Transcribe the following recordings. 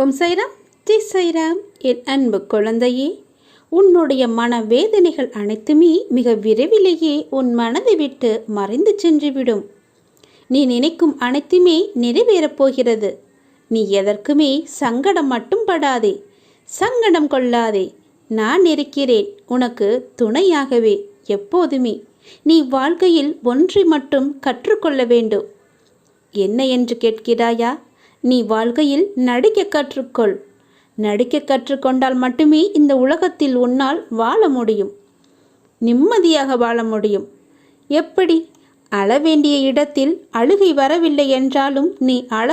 ஓம் சைராம். ஜி சைராம். என் அன்பு குழந்தையே உன்னுடைய மன வேதனைகள் அனைத்துமே மிக விரைவிலேயே உன் மனதை விட்டு மறைந்து சென்றுவிடும். நீ நினைக்கும் அனைத்துமே நிறைவேறப் போகிறது. நீ எதற்குமே சங்கடம் மட்டும் படாதே. சங்கடம் கொள்ளாதே. நான் இருக்கிறேன். உனக்கு துணையாகவே எப்போதுமே. நீ வாழ்க்கையில் ஒன்றை மட்டும் கற்றுக்கொள்ள வேண்டும். என்ன என்று கேட்கிறாயா? நீ வாழ்க்கையில் நடிக்க கற்றுக்கொள். நடிக்க கற்றுக்கொண்டால் மட்டுமே இந்த உலகத்தில் உன்னால் வாழ முடியும். நிம்மதியாக வாழ முடியும். எப்படி? அழ வேண்டிய இடத்தில் அழுகை வரவில்லை என்றாலும் நீ அழ.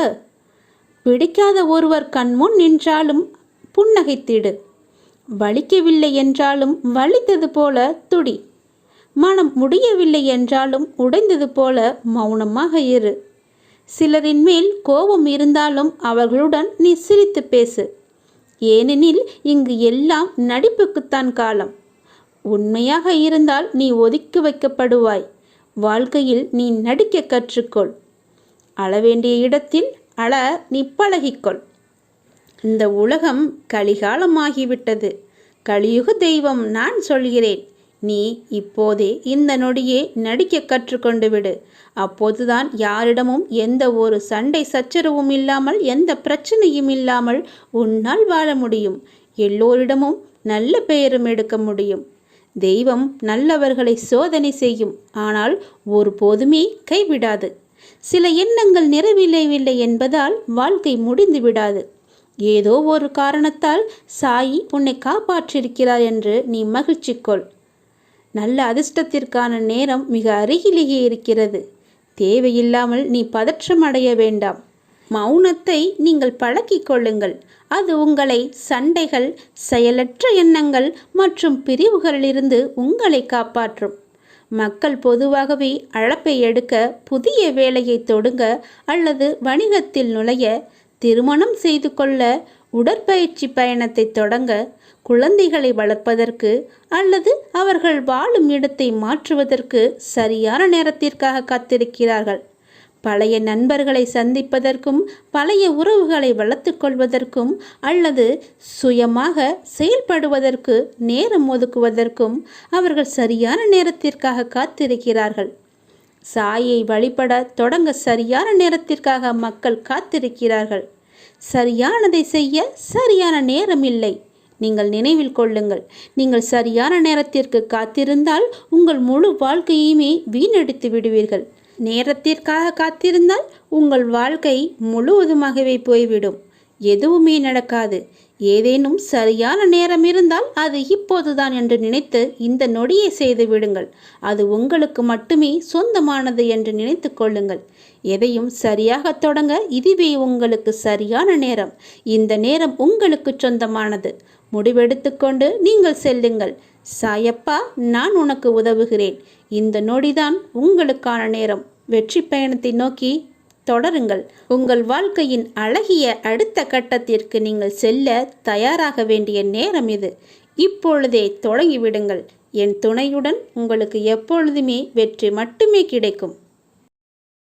பிடிக்காத ஒருவர் கண்முன் நின்றாலும் புன்னகைத்திடு. வலிக்கவில்லை என்றாலும் வலித்தது போல துடி. மனம் முடியவில்லை என்றாலும் உடைந்தது போல மௌனமாக இரு. சிலரின் மேல் கோபம் இருந்தாலும் அவர்களுடன் நீ சிரித்து பேசு. ஏனெனில் இங்கு எல்லாம் நடிப்புக்குத்தான் காலம். உண்மையாக இருந்தால் நீ ஒதுக்கி வைக்கப்படுவாய். வாழ்க்கையில் நீ நடிக்க கற்றுக்கொள். அழ வேண்டிய இடத்தில் அழ நீ பழகிக்கொள். இந்த உலகம் கலிகாலமாகிவிட்டது. கலியுக தெய்வம் நான் சொல்கிறேன். நீ இப்போதே இந்த நொடியே நடிக்க கற்றுக்கொண்டு விடு அப்போதுதான் யாரிடமும் எந்த ஒரு சண்டை சச்சரவும் இல்லாமல் எந்த பிரச்சனையும் இல்லாமல் உன்னால் வாழ முடியும். எல்லோரிடமும் நல்ல பெயரும் எடுக்க முடியும். தெய்வம் நல்லவர்களை சோதனை செய்யும். ஆனால் ஒருபோதுமே கைவிடாது. சில எண்ணங்கள் நிறைவேறவில்லை என்பதால் வாழ்க்கை முடிந்து விடாது. ஏதோ ஒரு காரணத்தால் சாயி உன்னை காப்பாற்றிருக்கிறார் என்று நீ மகிழ்ச்சி கொள் நல்ல அதிர்ஷ்டத்திற்கான நேரம் மிக அருகிலேயே இருக்கிறது. தேவையில்லாமல் நீ பதற்றம் அடைய வேண்டாம். மௌனத்தை நீங்கள் பழக்கிக் கொள்ளுங்கள். அது உங்களை சண்டைகள் செயலற்ற எண்ணங்கள் மற்றும் பிரிவுகளிலிருந்து உங்களை காப்பாற்றும். மக்கள் பொதுவாகவே அழைப்பை எடுக்க புதிய வேலையை தொடுங்க அல்லது வணிகத்தில் நுழைய திருமணம் செய்து கொள்ள உடற்பயிற்சி பயணத்தை தொடங்க குழந்தைகளை வளர்ப்பதற்கு அல்லது அவர்கள் வாழும் இடத்தை மாற்றுவதற்கு சரியான நேரத்திற்காக காத்திருக்கிறார்கள். பழைய நண்பர்களை சந்திப்பதற்கும் பழைய உறவுகளை வளர்த்து கொள்வதற்கும் அல்லது சுயமாக செயல்படுவதற்கு நேரம் ஒதுக்குவதற்கும் அவர்கள் சரியான நேரத்திற்காக காத்திருக்கிறார்கள். சாயை வழிபட தொடங்க சரியான நேரத்திற்காக மக்கள் காத்திருக்கிறார்கள். சரியானதை செய்ய சரியான நேரம் இல்லை நீங்கள் நினைவில் கொள்ளுங்கள். நீங்கள் சரியான நேரத்திற்கு காத்திருந்தால் உங்கள் முழு வாழ்க்கையுமே வீணடித்து விடுவீர்கள். நேரத்திற்காக காத்திருந்தால் உங்கள் வாழ்க்கை முழுவதுமாகவே போய்விடும். எதுவுமே நடக்காது. ஏதேனும் சரியான நேரம் இருந்தால் அது இப்போதுதான் என்று நினைத்து இந்த நொடியை செய்து விடுங்கள். அது உங்களுக்கு மட்டுமே சொந்தமானது என்று நினைத்து கொள்ளுங்கள். எதையும் சரியாக தொடங்க இதுவே உங்களுக்கு சரியான நேரம். இந்த நேரம் உங்களுக்கு சொந்தமானது. முடிவெடுத்துக்கொண்டு நீங்கள் செல்லுங்கள். சாயப்பா நான் உனக்கு உதவுகிறேன். இந்த நொடிதான் உங்களுக்கான நேரம். வெற்றி பயணத்தை நோக்கி தொடருங்கள். உங்கள் வாழ்க்கையின் அழகிய அடுத்த கட்டத்திற்கு நீங்கள் செல்ல தயாராக வேண்டிய நேரம் இது. இப்பொழுதே தொடங்கிவிடுங்கள் என் துணையுடன் உங்களுக்கு எப்பொழுதுமே வெற்றி மட்டுமே கிடைக்கும்.